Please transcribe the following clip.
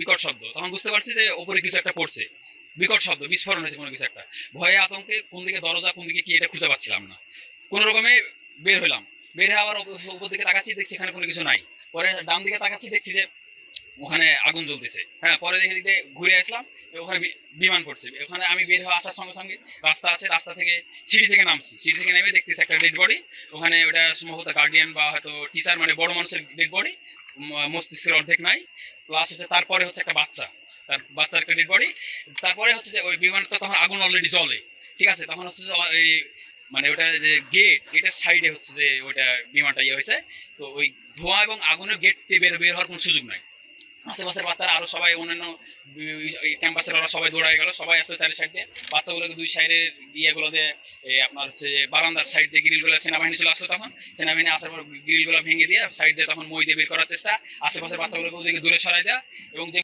বিকট শব্দ। তখন বুঝতে পারছি যে ওপরে কিছু একটা পড়ছে। বিকট শব্দ, বিস্ফোরণ হয়েছে কোনো কিছু একটা। ভয়ে আতঙ্কে কোন দিকে দরজা, কোন দিকে কি, এটা খুঁজে পাচ্ছিলাম না। কোনো রকমে বের হলাম। বের হয়ে আবার উপর দিকে তাকাচ্ছি, দেখছি এখানে কোনো কিছু নাই। পরে ডান দিকে তাকাচ্ছি, দেখছি যে ওখানে আগুন জ্বলতেছে। হ্যাঁ পরে দেখে দিকে ঘুরে আসলাম ওখানে বিমান পড়ছে। ওখানে আমি বের হয়ে আসার সঙ্গে সঙ্গে রাস্তা আছে, রাস্তা থেকে সিঁড়ি থেকে নামছি। সিঁড়ি থেকে নেমে দেখতেছি একটা ডেড বডি ওখানে ওটা সম্ভবত গার্ডিয়ান বা হয়তো টিচার মানে বড় মানুষের ডেড বডি মস্তিষ্কের অর্ধেক নাই প্লাস হচ্ছে তারপরে হচ্ছে একটা বাচ্চা, তার বাচ্চার ডেড বডি তারপরে হচ্ছে যে ওই বিমানটা তখন আগুন অলরেডি জ্বলে, ঠিক আছে? তখন হচ্ছে যে ওই মানে ওটা যে গেট গেটের সাইডে হচ্ছে যে ওইটা বিমানটা ইয়ে হয়েছে, তো ওই ধোঁয়া এবং আগুনের গেট বের বের হওয়ার কোনো সুযোগ নাই। আশেপাশের বাচ্চারা আরও সবাই অন্যান্য ক্যাম্পাসের ওরা সবাই দৌড়ায় গেল, সবাই আসতো চারি সাইড দিয়ে। বাচ্চাগুলোকে দুই সাইডের ইয়েগুলোতে আপনার হচ্ছে বারান্দার সাইড দিয়ে গ্রিলগুলো সেনাবাহিনী চলে আসলো তখন। সেনাবাহিনী আসার পর গ্রিলগুলো ভেঙে দিয়ে সাইড দিয়ে তখন মই দিয়ে বের করার চেষ্টা। আশেপাশের বাচ্চাগুলোকে ওদেরকে দূরে সরাই দেওয়া এবং যে